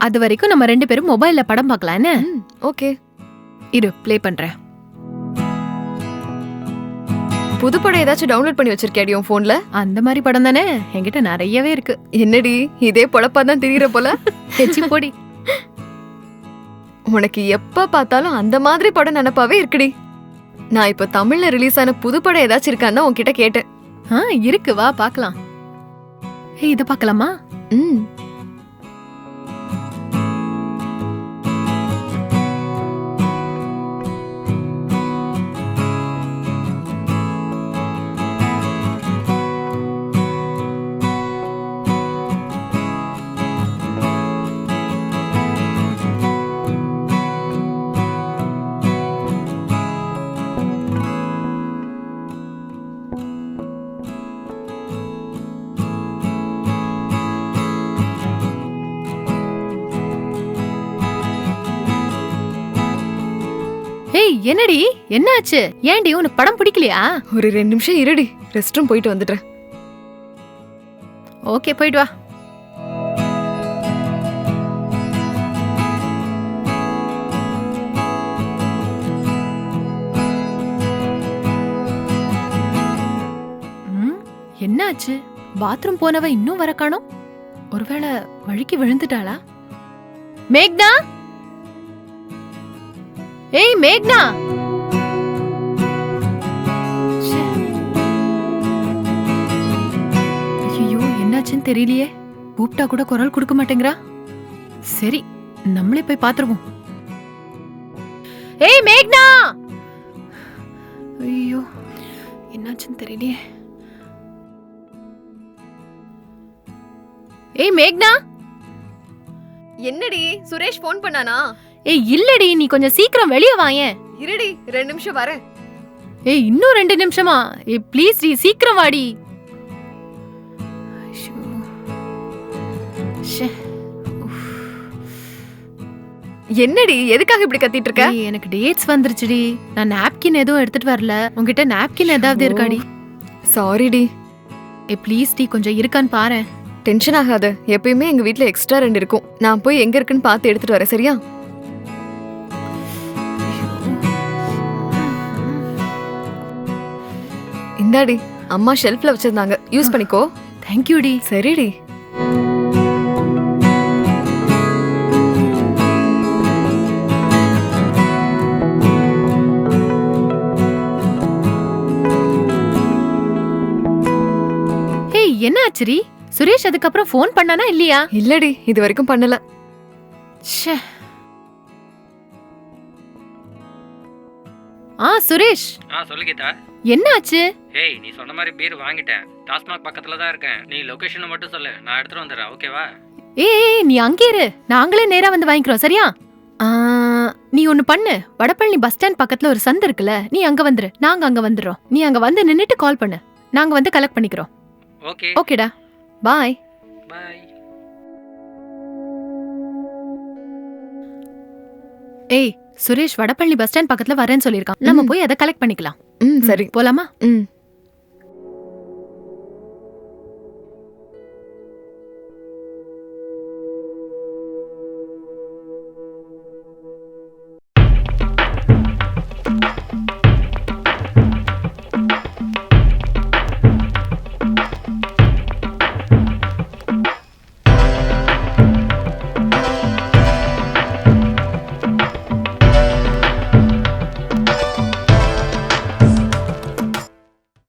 அது வரைக்கும் நம்ம ரெண்டு பேரும் மொபைல்ல படம் பார்க்கலாம் என்ன? ம் ஓகே. இரு ப்ளே பண்றேன். புது படம் ஏதாச்சும் டவுன்லோட் பண்ணி வச்சிருக்கியாடி உன் போன்ல அந்த மாதிரி படம் தானே? என்கிட்ட நிறையவே இருக்கு. என்னடி இதே பொழப்பா தான் தெரியுற போல? எச்சி போடி. உனக்கு எப்ப பார்த்தாலும் அந்த மாதிரி படம் நினப்பாவே இருக்குடி. நான் இப்ப தமிழ்ல ரிலீஸ் ஆன புது படம் ஏதாச்சும் இருக்கான்னு உன்கிட்ட கேட்டேன். ஆ இருக்கு வா பார்க்கலாம். ஏய் இத பார்க்கலாமா? ம். ஏய் என்னடி? என்னாச்சு? ஏன்டி உனக்கு படம் பிடிக்கலையா? ஒரு ரெண்டு நிமிஷம் இருடி. ரெஸ்ட் ரூம் போயிட்டு வந்துடுறேன். ஓகே போயிட்டு வா. என்னாச்சு? பாத்ரூம் போனவ இன்னும் வர காணோம்? ஒருவேளை வழிக்கு விழுந்துட்டாளா? மேக்னா? ஏய் மேக்னா. ஐயோ என்னாச்சுன்னு தெரியலையே. கூப்பிட்டா கூட குரல் கொடுக்க மாட்டேங்கிறா. சரி நம்மளே போய் பாத்துருவோம். ஏய் மேக்னா! ஐயோ என்னாச்சுன்னு தெரியலையே. ஏய் மேக்னா! என்னடி சுரேஷ் ஃபோன் பண்ணானா? ஏய் இல்லடி நீ கொஞ்சம் சீக்கிரம் வெளிய வாயேன் இருடி ரெண்டு நிமிஷம் வரேன் ஏய் இன்னும் ரெண்டு நிமிஷமா? ஏய் ப்ளீஸ் டி சீக்கிரம் வாடி. என்னடி எதுக்காக இப்படி கத்திட்டு இருக்க? எனக்கு டேட்ஸ் வந்துருச்சுடி. நான் நாப்கின் எதுவும் எடுத்துட்டு வரல. உன்கிட்ட நாப்கின் ஏதாவது. இருக்காடி. சாரிடி ஏ ப்ளீஸ் டி கொஞ்சம் இருக்கான்னு பாரு டென்ஷன் ஆகாத. எப்பயுமே எங்க வீட்ல எக்ஸ்ட்ரா ரெண்டு இருக்கும். நான் போய் எங்க இருக்குன்னு பார்த்து எடுத்துட்டு வரேன் சரியா? இந்தாடி அம்மா ஷெல்ஃப்ல வச்சிருந்தாங்க. யூஸ் பண்ணிக்கோ. தேங்க்யூ டி. சரிடி. என்ன ஆச்சுரி சுரேஷ் அதுக்கப்புறம் ஃபோன் பண்ணானா இல்லையா? இல்லடி இது வரைக்கும் பண்ணல. ஷே ஆ சுரேஷ். ஆ சொல்லு கீதா. என்ன ஆச்சு ஏய் நீ சொன்ன மாதிரி பீர் வாங்கிட்டேன். டாஸ்மாக் பக்கத்துல தான் இருக்கேன். நீ லொகேஷனை மட்டும் சொல்லு. நான் எடுத்துட்டு வந்துடுறேன் ஓகேவா ஏய் நீ அங்கே இரு. நாங்களே நேரா வந்து வாங்கிக்கிறோம் சரியா? நீ ஒன்னு பண்ணு. வடபழனி பஸ் ஸ்டாண்ட் பக்கத்துல ஒரு சந்து இருக்குல்ல நீ அங்க வந்துரு. நாங்க அங்க வந்துடுறோம். நீ அங்க வந்து நின்னுட்டு கால் பண்ணு. நாங்க வந்து கலெக்ட் பண்ணிக்கிறோம். ஓகே ஓகேடா பாய் பாய் ஏய் சுரேஷ் வடபழனி பஸ் ஸ்டாண்ட் பக்கத்துல வரேன்னு சொல்லியிருக்கான். நம்ம. போய் அதை கலெக்ட் பண்ணிக்கலாம். ம் சரி. போலாமா? ம்.